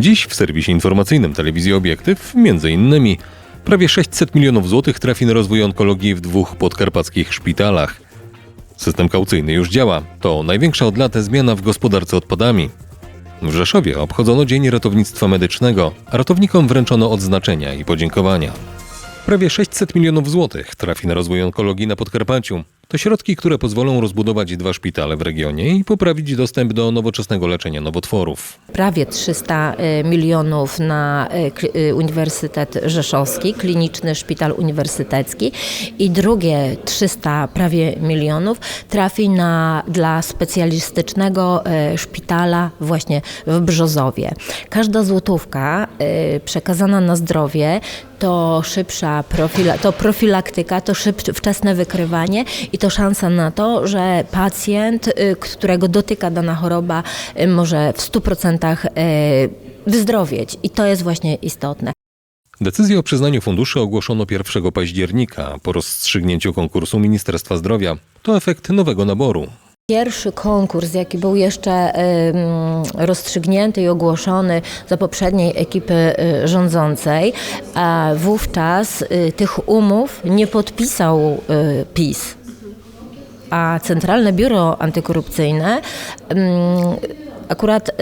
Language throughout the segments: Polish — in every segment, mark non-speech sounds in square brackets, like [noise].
Dziś w serwisie informacyjnym telewizji Obiektyw między innymi prawie 600 milionów złotych trafi na rozwój onkologii w dwóch podkarpackich szpitalach. System kaucyjny już działa. To największa od lat zmiana w gospodarce odpadami. W Rzeszowie obchodzono Dzień Ratownictwa Medycznego, a ratownikom wręczono odznaczenia i podziękowania. Prawie 600 milionów złotych trafi na rozwój onkologii na Podkarpaciu. To środki, które pozwolą rozbudować dwa szpitale w regionie i poprawić dostęp do nowoczesnego leczenia nowotworów. prawie 300 y, milionów na y, y, Uniwersytet Rzeszowski, kliniczny szpital uniwersytecki i drugie 300 prawie milionów trafi na, dla specjalistycznego szpitala właśnie w Brzozowie. Każda złotówka przekazana na zdrowie to szybsza profila, to profilaktyka, to szybsze, wczesne wykrywanie i to szansa na to, że pacjent, y, którego dotyka dana choroba, y, może w 100% y, wyzdrowieć. I to jest właśnie istotne. Decyzję o przyznaniu funduszy ogłoszono 1 października po rozstrzygnięciu konkursu Ministerstwa Zdrowia. To efekt nowego naboru. Pierwszy konkurs, jaki był jeszcze rozstrzygnięty i ogłoszony za poprzedniej ekipy y, rządzącej, a wówczas y, tych umów nie podpisał y, PiS. A Centralne Biuro Antykorupcyjne akurat y,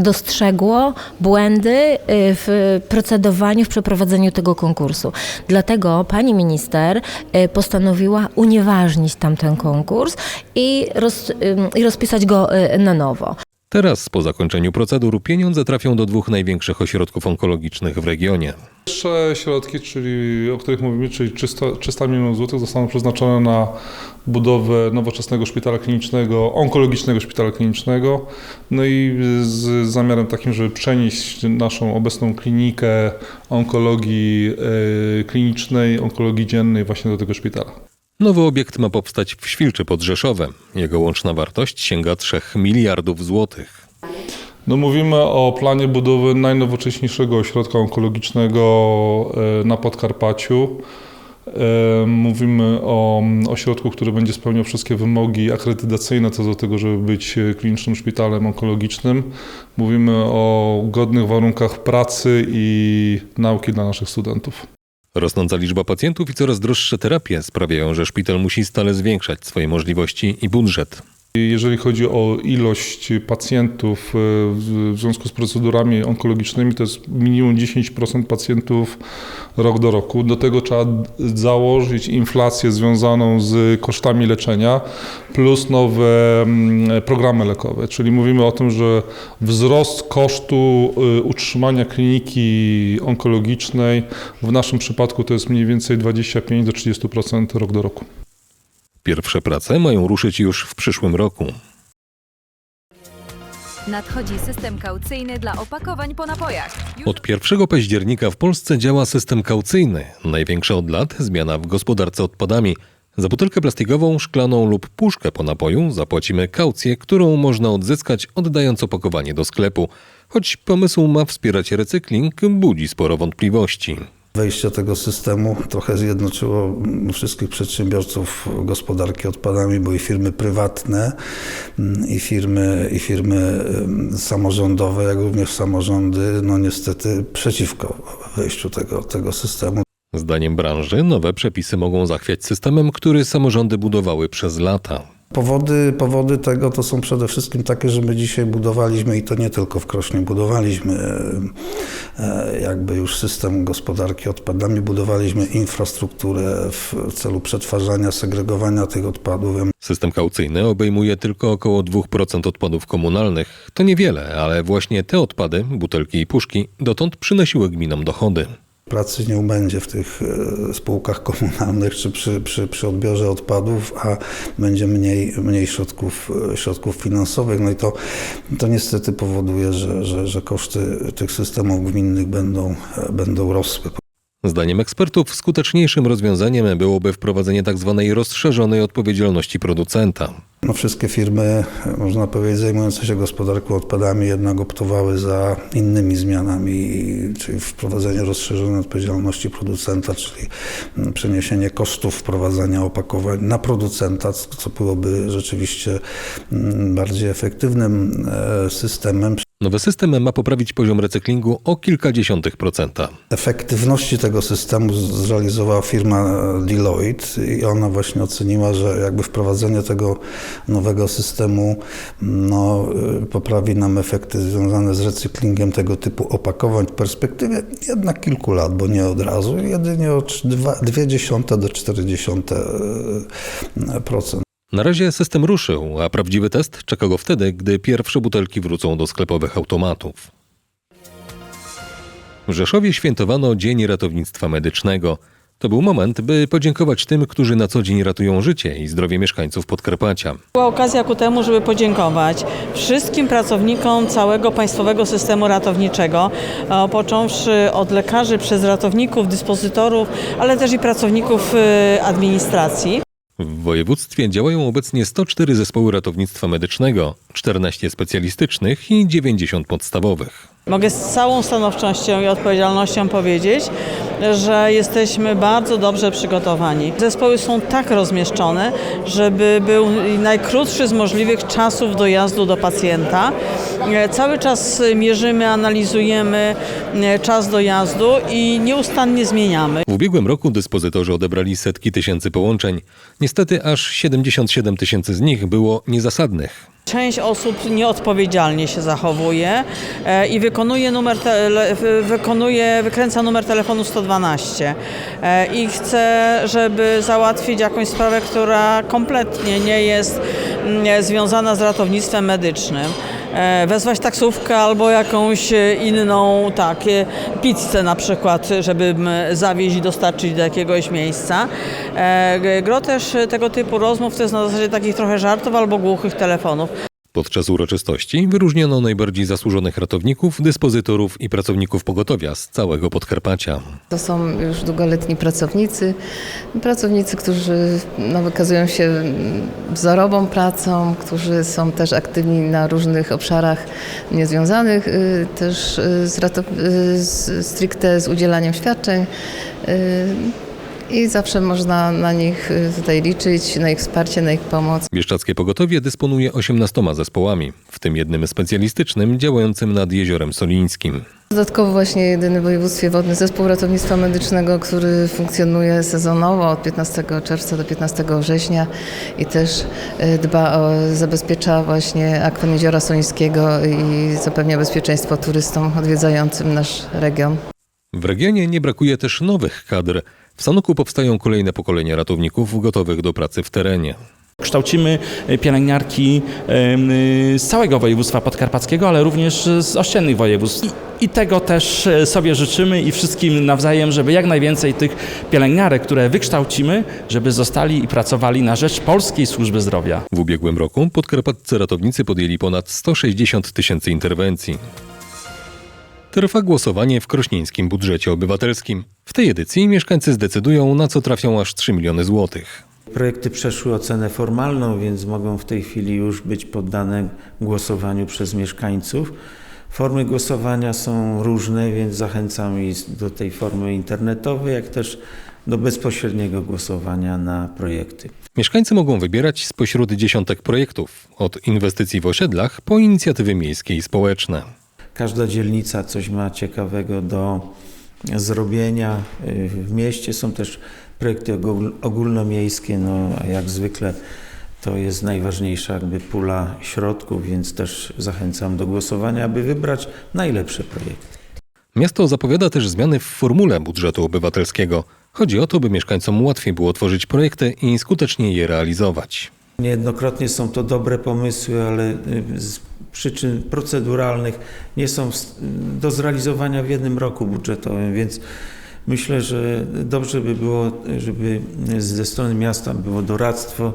dostrzegło błędy y, w procedowaniu, w przeprowadzeniu tego konkursu. Dlatego pani minister y, postanowiła unieważnić tamten konkurs i, roz, i rozpisać go na nowo. Teraz, po zakończeniu procedur, pieniądze trafią do dwóch największych ośrodków onkologicznych w regionie. Pierwsze środki, czyli, o których mówimy, czyli 300, 300 milionów złotych zostaną przeznaczone na budowę nowoczesnego szpitala klinicznego, onkologicznego szpitala klinicznego. No i z zamiarem takim, żeby przenieść naszą obecną klinikę onkologii e, klinicznej, onkologii dziennej właśnie do tego szpitala. Nowy obiekt ma powstać w Świlczy pod Rzeszowem. Jego łączna wartość sięga 3 miliardów złotych. No mówimy o planie budowy najnowocześniejszego ośrodka onkologicznego e, na Podkarpaciu. E, Mówimy o mm, ośrodku, który będzie spełniał wszystkie wymogi akredytacyjne co do tego, żeby być e, klinicznym szpitalem onkologicznym. Mówimy o godnych warunkach pracy i nauki dla naszych studentów. Rosnąca liczba pacjentów i coraz droższe terapie sprawiają, że szpital musi stale zwiększać swoje możliwości i budżet. Jeżeli chodzi o ilość pacjentów e, w związku z procedurami onkologicznymi, to jest minimum 10% pacjentów rok do roku. Do tego trzeba założyć inflację związaną z kosztami leczenia plus nowe mm, programy lekowe. Czyli mówimy o tym, że wzrost kosztu y, utrzymania kliniki onkologicznej w naszym przypadku to jest mniej więcej 25 do 30% rok do roku. Pierwsze prace mają ruszyć już w przyszłym roku. Nadchodzi system kaucyjny dla opakowań po napojach. Od 1 października w Polsce działa system kaucyjny. Największa od lat zmiana w gospodarce odpadami. Za butelkę plastikową, szklaną lub puszkę po napoju zapłacimy kaucję, którą można odzyskać oddając opakowanie do sklepu. Choć pomysł ma wspierać recykling, budzi sporo wątpliwości. Wejście tego systemu trochę zjednoczyło wszystkich przedsiębiorców gospodarki odpadami, bo i firmy prywatne, i firmy, i firmy samorządowe, jak również samorządy, no niestety przeciwko wejściu tego, tego systemu. Zdaniem branży nowe przepisy mogą zachwiać systemem, który samorządy budowały przez lata. Powody, powody tego to są przede wszystkim takie, że my dzisiaj budowaliśmy i to nie tylko w Krośnie, budowaliśmy e, jakby już system gospodarki odpadami, budowaliśmy infrastrukturę w celu przetwarzania, segregowania tych odpadów. System kaucyjny obejmuje tylko około 2% odpadów komunalnych. To niewiele, ale właśnie te odpady, butelki i puszki, dotąd przynosiły gminom dochody. Pracy nie będzie w tych e, spółkach komunalnych czy przy, przy, przy odbiorze odpadów, a będzie mniej, mniej środków, e, środków finansowych. No i to, to niestety powoduje, że, że, że koszty tych systemów gminnych będą, e, będą rosły. Zdaniem ekspertów skuteczniejszym rozwiązaniem byłoby wprowadzenie tzw. rozszerzonej odpowiedzialności producenta. No wszystkie firmy, można powiedzieć, zajmujące się gospodarką odpadami jednak optowały za innymi zmianami, czyli wprowadzenie rozszerzonej odpowiedzialności producenta, czyli mm, przeniesienie kosztów wprowadzania opakowań na producenta, co byłoby rzeczywiście mm, bardziej efektywnym e, systemem. Nowy system ma poprawić poziom recyklingu o kilkadziesiątych procenta. Efektywności tego systemu zrealizowała firma Deloitte i ona właśnie oceniła, że jakby wprowadzenie tego nowego systemu no, y, poprawi nam efekty związane z recyklingiem tego typu opakowań w perspektywie jednak kilku lat, bo nie od razu, jedynie o 0,2 do 0,4%. Na razie system ruszył, a prawdziwy test czeka go wtedy, gdy pierwsze butelki wrócą do sklepowych automatów. W Rzeszowie świętowano Dzień Ratownictwa Medycznego. To był moment, by podziękować tym, którzy na co dzień ratują życie i zdrowie mieszkańców Podkarpacia. Była okazja ku temu, żeby podziękować wszystkim pracownikom całego państwowego systemu ratowniczego, e, począwszy od lekarzy, przez ratowników, dyspozytorów, ale też i pracowników e, administracji. W województwie działają obecnie 104 zespoły ratownictwa medycznego, 14 specjalistycznych i 90 podstawowych. Mogę z całą stanowczością i odpowiedzialnością powiedzieć, że jesteśmy bardzo dobrze przygotowani. Zespoły są tak rozmieszczone, żeby był najkrótszy z możliwych czasów dojazdu do pacjenta. E, Cały czas mierzymy, analizujemy e, czas dojazdu i nieustannie zmieniamy. W ubiegłym roku dyspozytorzy odebrali setki tysięcy połączeń. Niestety aż 77 tysięcy z nich było niezasadnych. Część osób nieodpowiedzialnie się zachowuje e, i wykonuje numer tele, wy- wykonuje, wykręca numer telefonu 112 e, i chce, żeby załatwić jakąś sprawę, która kompletnie nie jest mm, związana z ratownictwem medycznym. E, Wezwać taksówkę albo jakąś e, inną, tak, e, pizzę na przykład, żeby m, zawieźć i dostarczyć do jakiegoś miejsca. E, Gro też e, tego typu rozmów to jest na zasadzie takich trochę żartów albo głuchych telefonów. Podczas uroczystości wyróżniono najbardziej zasłużonych ratowników, dyspozytorów i pracowników pogotowia z całego Podkarpacia. To są już długoletni pracownicy, pracownicy, którzy no, wykazują się wzorową pracą, którzy są też aktywni na różnych obszarach niezwiązanych y, też y, y, z, stricte z udzielaniem świadczeń. Y, I zawsze można na nich y, tutaj liczyć, na ich wsparcie, na ich pomoc. Bieszczackie Pogotowie dysponuje 18 zespołami, w tym jednym specjalistycznym działającym nad Jeziorem Solińskim. Dodatkowo właśnie jedyny w województwie wodny zespół ratownictwa medycznego, który funkcjonuje sezonowo od 15 czerwca do 15 września i też e, dba o, zabezpiecza właśnie akwen Jeziora Sońskiego i zapewnia bezpieczeństwo turystom odwiedzającym nasz region. W regionie nie brakuje też nowych kadr. W Sanoku powstają kolejne pokolenia ratowników gotowych do pracy w terenie. Kształcimy e, pielęgniarki y, z całego województwa podkarpackiego, ale również z ościennych województw. I, I tego też e, sobie życzymy i wszystkim nawzajem, żeby jak najwięcej tych pielęgniarek, które wykształcimy, żeby zostali i pracowali na rzecz polskiej służby zdrowia. W ubiegłym roku podkarpaccy ratownicy podjęli ponad 160 tysięcy interwencji. Trwa głosowanie w krośnieńskim budżecie obywatelskim. W tej edycji mieszkańcy zdecydują, na co trafią aż 3 miliony złotych. Projekty przeszły ocenę formalną, więc mogą w tej chwili już być poddane głosowaniu przez mieszkańców. Formy głosowania są różne, więc zachęcam i do tej formy internetowej, jak też do bezpośredniego głosowania na projekty. Mieszkańcy mogą wybierać spośród dziesiątek projektów, od inwestycji w osiedlach po inicjatywy miejskie i społeczne. Każda dzielnica coś ma ciekawego do zrobienia. W mieście są też projekty ogól- ogólnomiejskie, no a jak zwykle to jest najważniejsza jakby pula środków, więc też zachęcam do głosowania, aby wybrać najlepsze projekty. Miasto zapowiada też zmiany w formule budżetu obywatelskiego. Chodzi o to, by mieszkańcom łatwiej było tworzyć projekty i skutecznie je realizować. Niejednokrotnie są to dobre pomysły, ale y, przyczyn proceduralnych nie są do zrealizowania w jednym roku budżetowym, więc myślę, że dobrze by było, żeby ze strony miasta było doradztwo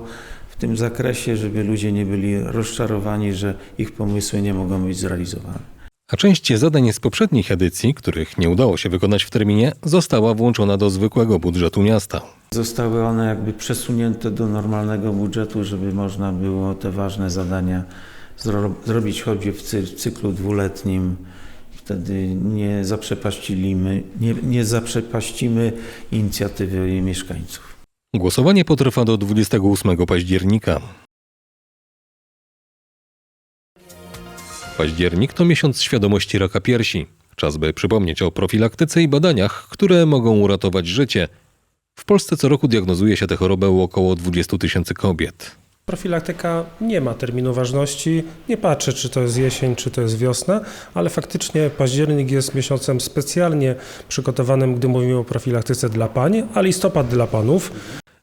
w tym zakresie, żeby ludzie nie byli rozczarowani, że ich pomysły nie mogą być zrealizowane. A część zadań z poprzednich edycji, których nie udało się wykonać w terminie, została włączona do zwykłego budżetu miasta. Zostały one jakby przesunięte do normalnego budżetu, żeby można było te ważne zadania zro- zrobić choćby w cy- w cyklu dwuletnim. Wtedy nie zaprzepaścimy, nie, nie zaprzepaścimy inicjatywy mieszkańców. Głosowanie potrwa do 28 października. Październik to miesiąc świadomości raka piersi. Czas by przypomnieć o profilaktyce i badaniach, które mogą uratować życie. W Polsce co roku diagnozuje się tę chorobę u około 20 tysięcy kobiet. Profilaktyka nie ma terminu ważności. Nie patrzę, czy to jest jesień, czy to jest wiosna, ale faktycznie październik jest miesiącem specjalnie przygotowanym, gdy mówimy o profilaktyce dla pań, a listopad dla panów.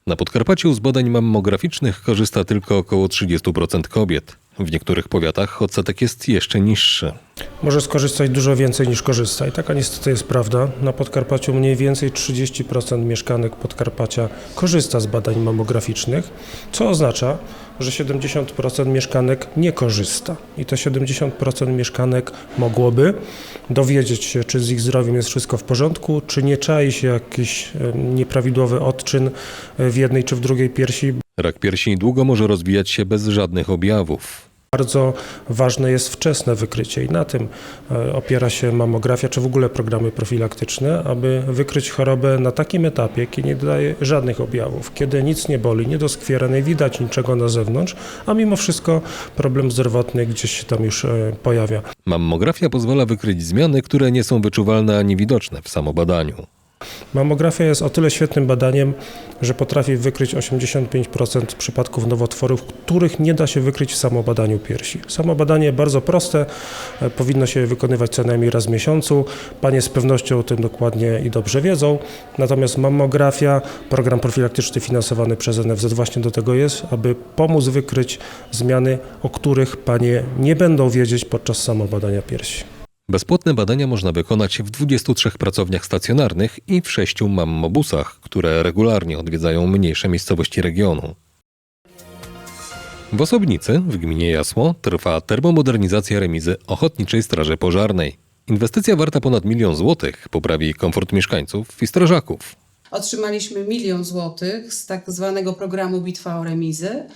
Na Podkarpaciu z badań mammograficznych korzysta tylko około 30% kobiet. W niektórych powiatach odsetek jest jeszcze niższy. Może skorzystać dużo więcej niż korzysta. I taka niestety jest prawda. Na Podkarpaciu mniej więcej 30% mieszkanek Podkarpacia korzysta z badań mammograficznych, co oznacza, że 70% mieszkanek nie korzysta. I te 70% mieszkanek mogłoby dowiedzieć się, czy z ich zdrowiem jest wszystko w porządku, czy nie czai się jakiś e, nieprawidłowy odczyn e, w jednej czy w drugiej piersi. Rak piersi długo może rozwijać się bez żadnych objawów. Bardzo ważne jest wczesne wykrycie i na tym e, opiera się mamografia, czy w ogóle programy profilaktyczne, aby wykryć chorobę na takim etapie, kiedy nie daje żadnych objawów, kiedy nic nie boli, nie doskwiera, nie widać niczego na zewnątrz, a mimo wszystko problem zdrowotny gdzieś się tam już e, pojawia. Mammografia pozwala wykryć zmiany, które nie są wyczuwalne ani widoczne w samobadaniu. Mamografia jest o tyle świetnym badaniem, że potrafi wykryć 85% przypadków nowotworów, których nie da się wykryć w samobadaniu piersi. Samobadanie bardzo proste, e, powinno się wykonywać co najmniej raz w miesiącu. Panie z pewnością o tym dokładnie i dobrze wiedzą. Natomiast mammografia, program profilaktyczny finansowany przez NFZ właśnie do tego jest, aby pomóc wykryć zmiany, o których panie nie będą wiedzieć podczas samobadania piersi. Bezpłatne badania można wykonać w 23 pracowniach stacjonarnych i w 6 mammobusach, które regularnie odwiedzają mniejsze miejscowości regionu. W Osobnicy, w gminie Jasło, trwa termomodernizacja remizy Ochotniczej Straży Pożarnej. Inwestycja warta ponad milion złotych poprawi komfort mieszkańców i strażaków. Otrzymaliśmy milion złotych z tak zwanego programu Bitwa o Remizy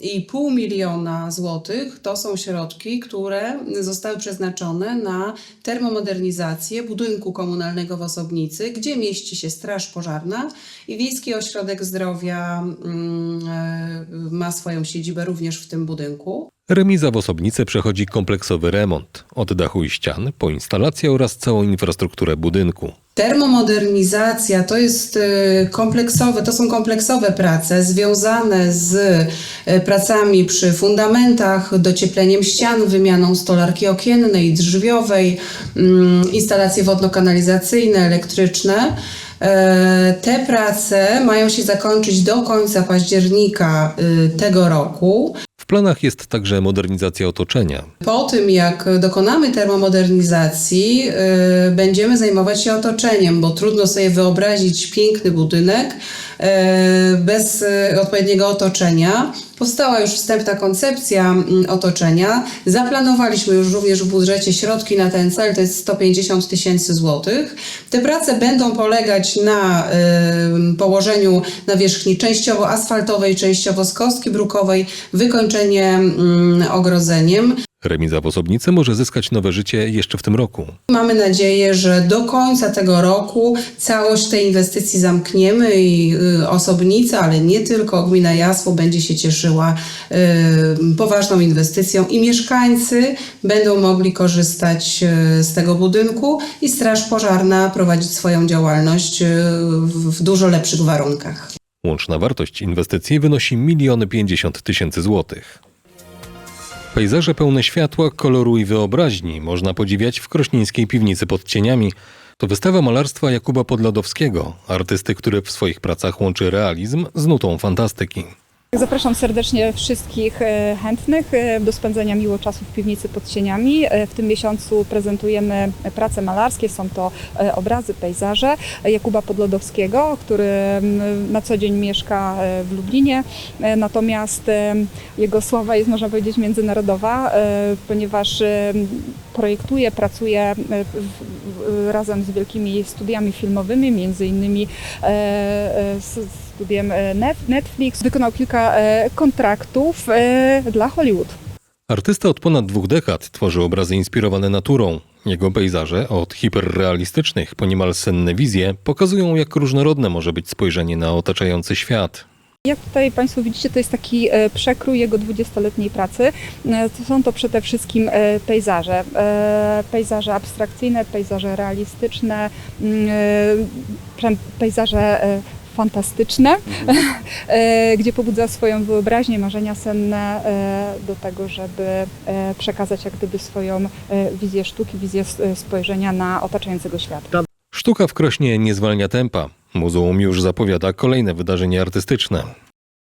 i pół miliona złotych to są środki, które zostały przeznaczone na termomodernizację budynku komunalnego w Osobnicy, gdzie mieści się Straż Pożarna i Wiejski Ośrodek Zdrowia mm, e, ma swoją siedzibę również w tym budynku. Remiza w Osobnicy przechodzi kompleksowy remont od dachu i ścian po instalację oraz całą infrastrukturę budynku. Termomodernizacja to jest e, kompleksowe, to są kompleksowe prace związane z pracami przy fundamentach, dociepleniem ścian, wymianą stolarki okiennej, drzwiowej, mm, instalacje wodno-kanalizacyjne, elektryczne. E, Te prace mają się zakończyć do końca października y, tego roku. W planach jest także modernizacja otoczenia. Po tym, jak dokonamy termomodernizacji, będziemy zajmować się otoczeniem, bo trudno sobie wyobrazić piękny budynek bez odpowiedniego otoczenia. Powstała już wstępna koncepcja mm, otoczenia. Zaplanowaliśmy już również w budżecie środki na ten cel, to jest 150 tysięcy złotych. Te prace będą polegać na położeniu nawierzchni częściowo asfaltowej, częściowo z kostki brukowej, wykończenie mm, ogrodzeniem. Remiza w Osobnicy może zyskać nowe życie jeszcze w tym roku. Mamy nadzieję, że do końca tego roku całość tej inwestycji zamkniemy i y, osobnica, ale nie tylko gmina Jasło będzie się cieszyła y, poważną inwestycją i mieszkańcy będą mogli korzystać y, z tego budynku i Straż Pożarna prowadzić swoją działalność w w dużo lepszych warunkach. Łączna wartość inwestycji wynosi miliony 50 tysięcy złotych. Pejzaże pełne światła, koloru i wyobraźni można podziwiać w krośnieńskiej piwnicy pod cieniami. To wystawa malarstwa Jakuba Podladowskiego, artysty, który w swoich pracach łączy realizm z nutą fantastyki. Zapraszam serdecznie wszystkich e, chętnych e, do spędzenia miło czasu w piwnicy pod cieniami. E, W tym miesiącu prezentujemy prace malarskie, są to obrazy, pejzaże Jakuba Podlodowskiego, który na co dzień mieszka w Lublinie, natomiast jego sława jest można powiedzieć międzynarodowa, ponieważ projektuje, pracuje e, razem z wielkimi studiami filmowymi, między innymi e, e, z studiem Net- Netflix. Wykonał kilka kontraktów dla Hollywood. Artysta od ponad dwóch dekad tworzy obrazy inspirowane naturą. Jego pejzaże, od hiperrealistycznych po niemal senne wizje, pokazują jak różnorodne może być spojrzenie na otaczający świat. Jak tutaj Państwo widzicie, to jest taki e, przekrój jego 20-letniej pracy. E, są to przede wszystkim e, pejzaże. Pejzaże abstrakcyjne, pejzaże realistyczne, mm, pejzaże fantastyczne, [laughs] e, gdzie pobudza swoją wyobraźnię, marzenia senne do tego, żeby przekazać jak gdyby swoją wizję sztuki, wizję spojrzenia na otaczającego świata. Sztuka w Krośnie nie zwalnia tempa. Muzeum już zapowiada kolejne wydarzenia artystyczne.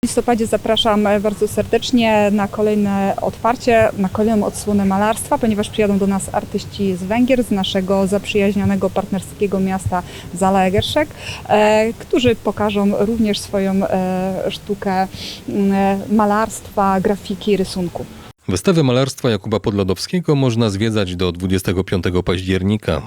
W listopadzie zapraszam bardzo serdecznie na kolejne otwarcie, na kolejną odsłonę malarstwa, ponieważ przyjadą do nas artyści z Węgier, z naszego zaprzyjaźnionego partnerskiego miasta Zalaegerszeg, e, którzy pokażą również swoją e, sztukę e, malarstwa, grafiki, rysunku. Wystawę malarstwa Jakuba Podlodowskiego można zwiedzać do 25 października.